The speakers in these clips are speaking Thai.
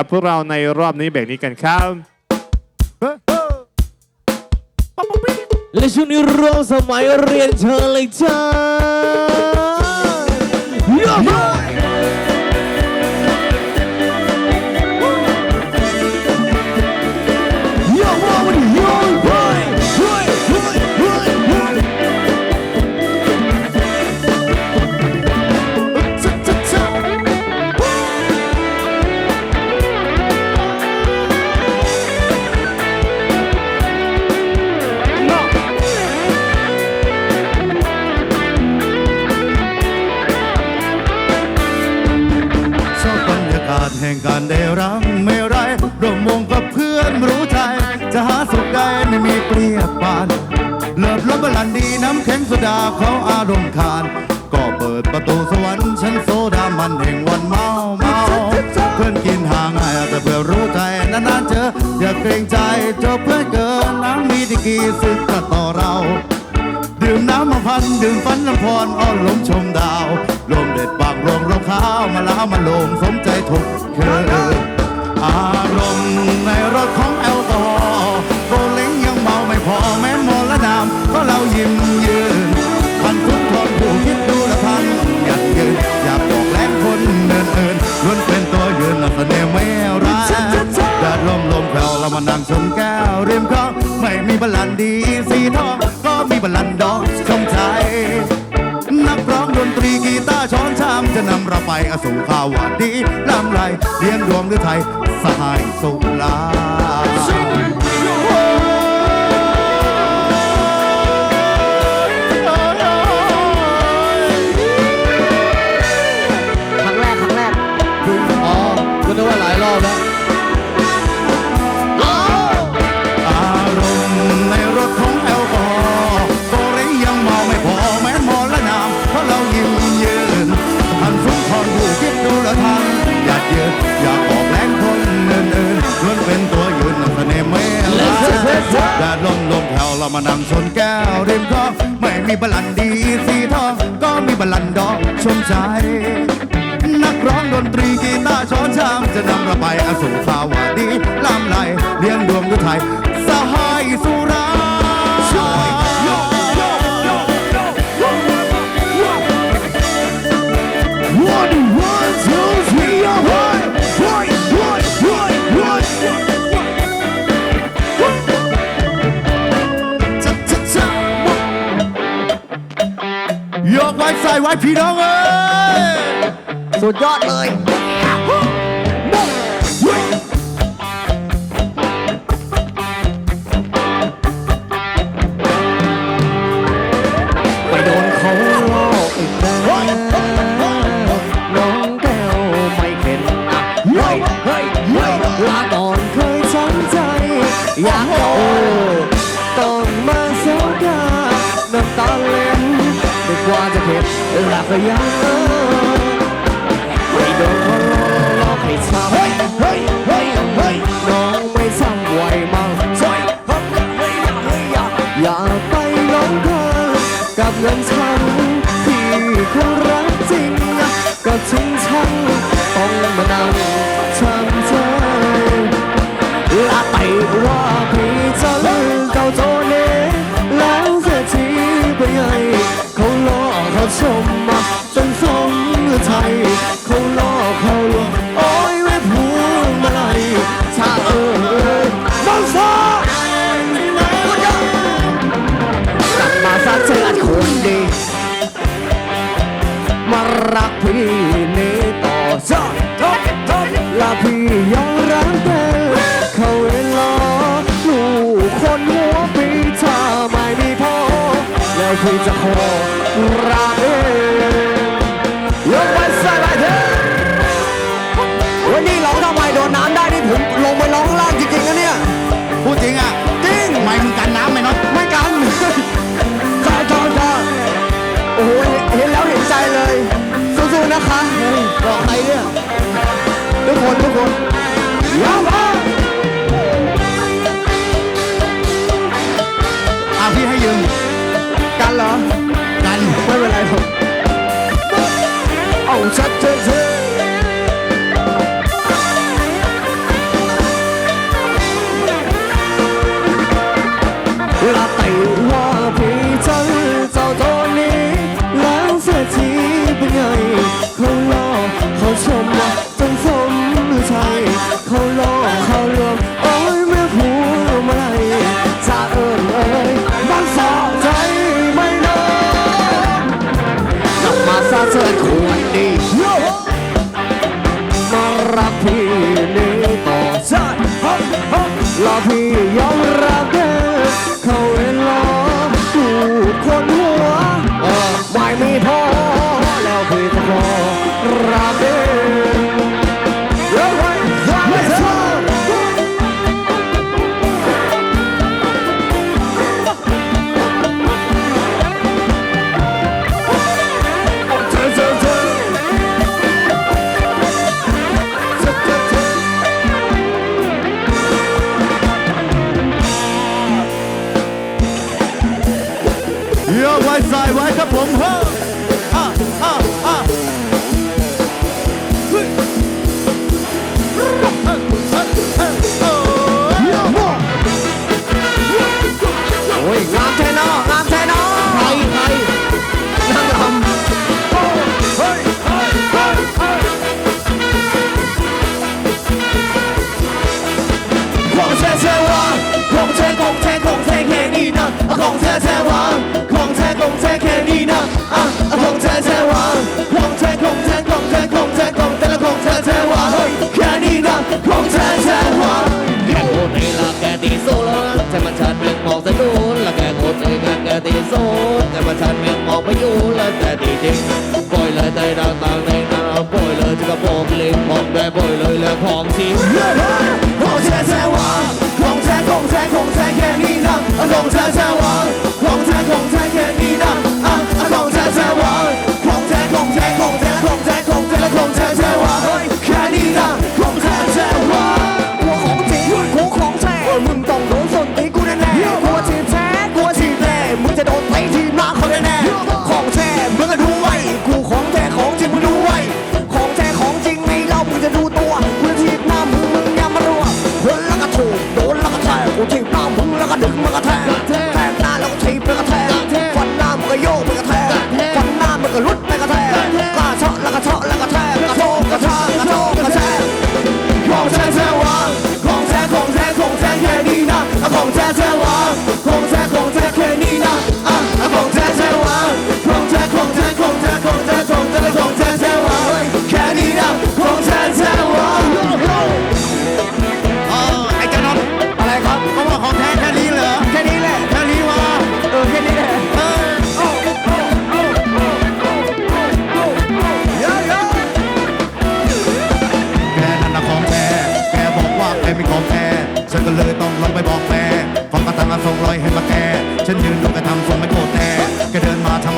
กับพวกเราในรอบนี้เบรกนี้กันครับ และช่วงนี้เราสมัยเรียนเชิญเลยจ้า บาน เลิบลบบลันดีน้ำแข็งโซดาเขาอารมณ์คาน ก็เปิดประตูสวรรค์ชั้นโซดามันแห่งวันเมาเมาเพื่อนกินห่างไงแต่เพื่อรู้ใจนานๆเจอ อย่าเกรงใจเจอเพื่อนเกินน้ำมีดีกีสึกกับต่อเรา ดื่มน้ำมาพันดื่มฟันน้ำพรอ้อนลมชมดาวลมเด็ดปากลมเราข้ามาล้าวมาลมสมใจทุกคืนอ จะนำเราไปอสู่ข่าวว่าดีลำไรเลี้ยงดวงหรือไทยสหายสุลา ชมใจ นักร้องดนตรีกีตาร์ช้อนชาม จะนำเราไปอสู่ภาวะดีลำไหลเลี้ยงดวงด้วยไทย สหายสุ ใส่ไว้พี่น้องเอ้ยสุดยอดเลยไปโดนเขาล่ออีกแล้วน้องแก้วไม่เข็นอะเฮ้ยเฮ้ยเฮ้ยลาก่อนเคยช้ำใจ อยากโอ้ต้องมาเสียกาน้ำตาเล็มไม่กว่าจะเผ็ด รักก็ยังไม่โดนเขาหลอกให้ช้ำเฮ้ยเฮ้ยเฮ้ยเฮ้ยน้องไม่ช้ำไหวมั้งใช่เฮ้ยเฮ้ยเฮ้อย่าอย่าไปหลงเธอกับเงินฉันที่คุณรั รักพี่ ทุ 喉咙。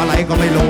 อะไรก็ไม่รู้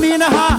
clean heart. Uh-huh.